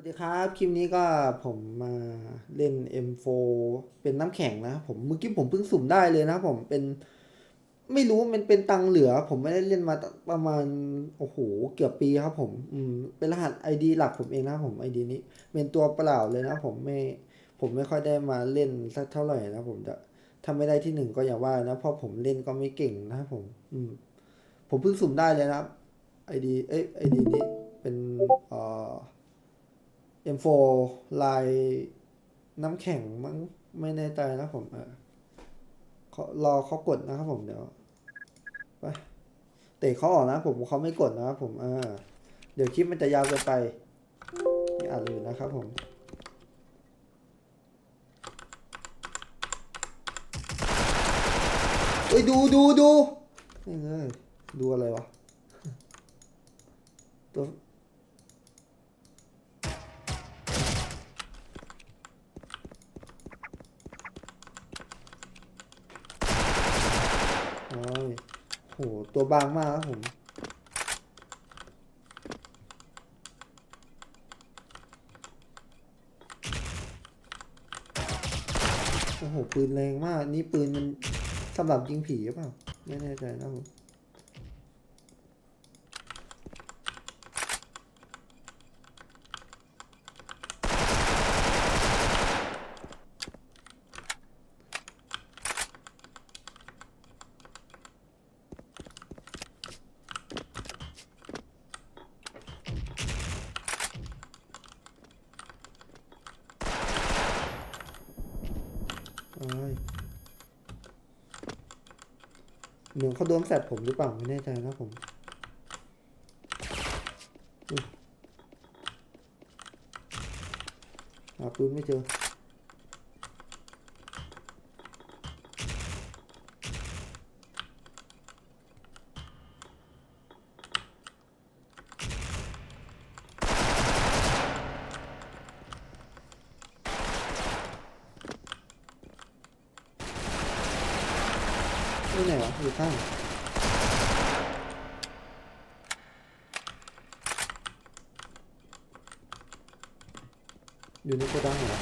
วัสดีครับ คลิปนี้ก็ผมมาเล่น M4 เป็นน้ำแข็งนะผมเมื่อกี้ผมเพิ่งสุ่มได้เลยนะผมเป็นไม่รู้มันเป็นตังเหลือ ผมไม่ได้เล่นมาประมาณโอ้โหเกือบปีครับผมอืมเป็นรหัส ID หลักผมเองนะผม ID นี้ เป็นตัวเปล่าเลยนะผมไม่ผมไม่ค่อยได้มาเล่นสักเท่าไหร่นะผมจะถ้าไม่ได้ที่หนึ่งก็อย่าว่านะเพราะผมเล่นก็ไม่เก่งนะผม อืม ผมเพิ่งสุ่มได้เลยนะครับ ID เอ้ย ID นี้เป็นเอ่อ M4 ลายน้ำแข็งมั้งไม่แน่ใจนะผมเออขรอเขากดนะครับผมเดี๋ยวไปเตะเขาออกนะผมเขาไม่กดนะครับผมเออเดี๋ยวคลิปมันจะยาวเกินไปอ่านเลยนะครับผมเอ้ยดูดูดูเอ้ยดูอะไรวะตัว โอ้ยโหตัวบางมากครับผม โอ้โห ปืนแรงมาก นี่ปืนมันสำหรับยิงผีหรือเปล่า ไม่แน่ใจนะผม โอ้ย เหมือนเขาโดนแสบผมหรือเปล่าไม่แน่ใจนะผมหาปืนไม่เจอ นี่ไหนวะอยู่ข้างอยู่ในโกดังเหรอ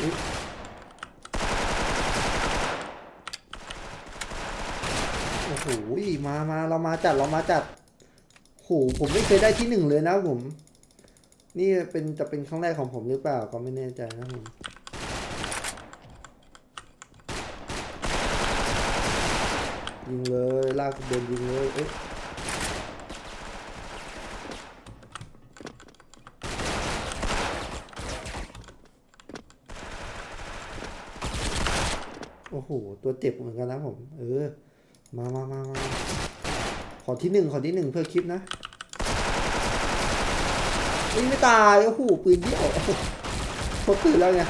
อุ๊ย โอ้โหมามาเรามาจัดเรามาจัดโหผมไม่เคยได้ที่หนึ่งเลยนะผม นี่เป็นจะเป็นครั้งแรกของผมหรือเปล่าก็ไม่แน่ใจนะผมยิงเลยลากเดินยิงเลยเอ๊ะโอ้โห ตัวเจ็บเหมือนกันนะผม เออ มามามามาขอที่หนึ่งขอที่หนึ่งเพื่อคลิปนะอุ้ยไม่ตาย โอ้โหปืนเดี่ยวพดปืนแล้วไง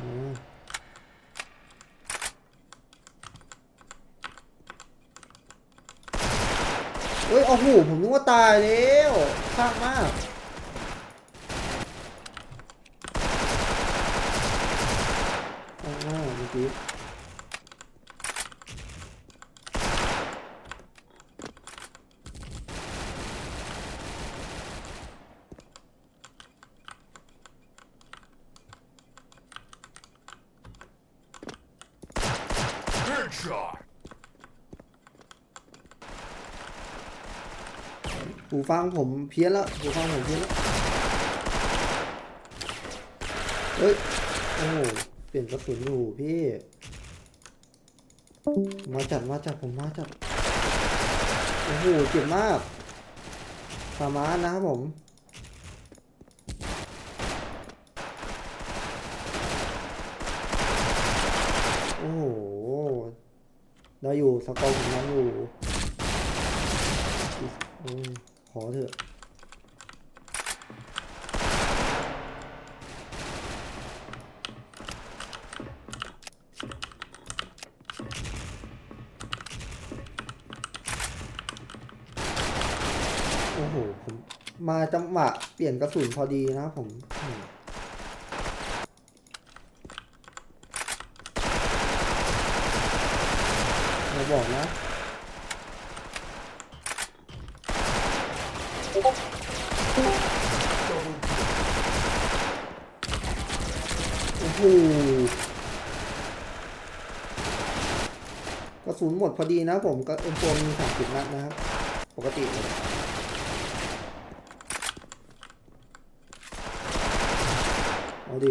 อืมเฮ้ยโอ้โหผมนึกว่าตายแล้วข้างมากข้างมากเมื่อกี้ Headshot! หูฟังผมเพี้ยนแล้วหูฟังผมเพี้ยนแล้วเฮ้ย โอ้โห เปลี่ยนกระสุนอยู่พี่ มาจัดมาจัดผมมาจัด โอ้โห เจ็บมากสามารถนะครับผมโอ้โหได้อยู่สกอร์ผมยังอยู่ ขอเถอะ โอ้โห ผมมาจังหวะเปลี่ยนกระสุนพอดีนะผมเราบอกนะ โอ้โหกระสุนหมดพอดีนะผมก็เอ็มโฟมีสามสิบนัดนะครับ ปกติเลยเอาดิ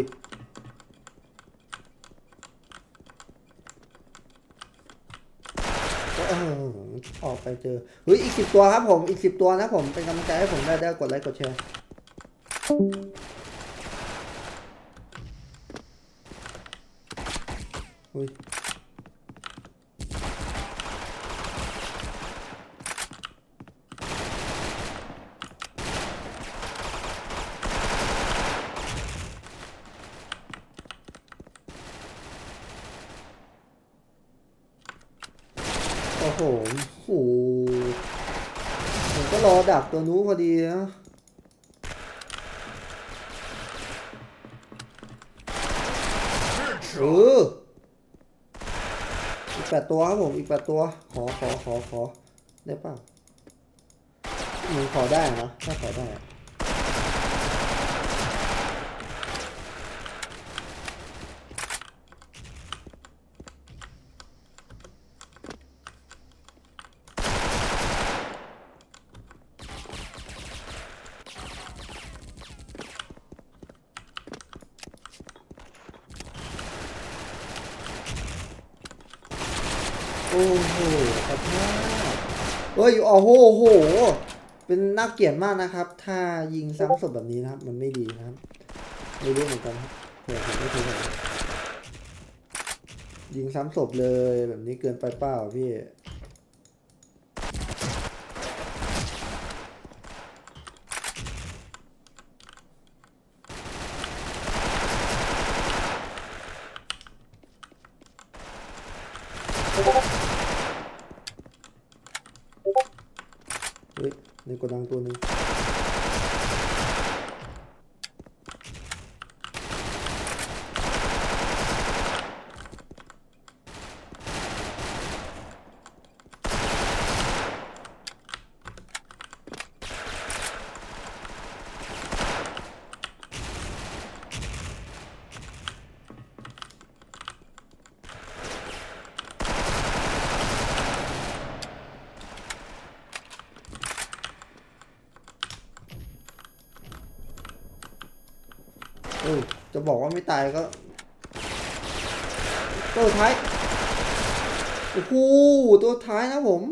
เออ ออกไปเจอเฮ้ยอีกสิบตัวครับผมอีกสิบตัวนะผมเป็นกำลังใจให้ผมได้ได้กดไลค์กดแชร์อุ้ย โอ้โหโอ้โหผมก็รอดักตัวนู้พอดีนะเอออีกแปดตัวครับผม อีกแปดตัว ขอขอขอขอได้ป่ะมันขอได้นะถ้าขอได้ โอ้โหขอโทษเฮ้ยโอ้โหโอ้โห เป็นน่าเกลียดมากนะครับ ถ้ายิงซ้ำศพแบบนี้นะครับ มันไม่ดีนะครับ ไม่รู้เหมือนกันครับเผื่อผมไม่เคยยิงซ้ำศพเลยแบบนี้เกินไปเปล่าพี่ เฮ้ยในโกดังตัวหนึ่งเออ จะบอกว่าไม่ตายก็ตัวท้ายโอ้โหตัวท้ายนะผม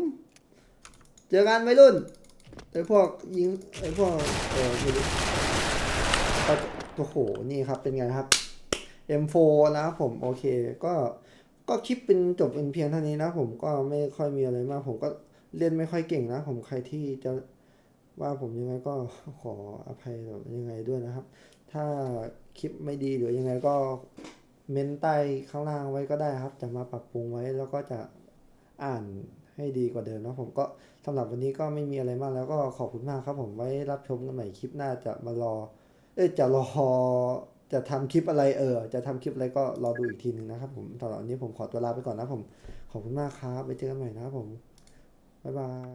เจอกันไม่รุ่นไอ้พวกยิงไอ้พวกเออไม่รู้เอโอ้โหนี่ครับเป็นไงครับ M4 นะครับผมโอเคก็ก็คลิปเป็นจบเป็นเพียงเท่านี้นะผมก็ไม่ค่อยมีอะไรมาก ผมก็เล่นไม่ค่อยเก่งนะ ผมใครที่จะว่าผมยังไงก็ขออภัยแบบยังไงด้วยนะครับ ถ้า คลิปไม่ดีหรือยังไงก็เมนใต้ข้างล่างไว้ก็ได้ครับ จะมาปรับปรุงไว้แล้วก็จะอ่านให้ดีกว่าเดิมนะผมก็สำหรับวันนี้ก็ไม่มีอะไรมากแล้วก็ขอบคุณมากครับ ผมไว้รับชมกันใหม่คลิปหน้าจะมารอ เอ้ยจะรอจะทำคลิปอะไรเออ จะทำคลิปอะไรก็รอดูอีกทีหนึ่งนะครับผมสำหรับวันนี้ผมขอตัวลาไปก่อนนะผมขอบคุณมากครับไว้เจอกันใหม่นะครับผมบ๊ายบาย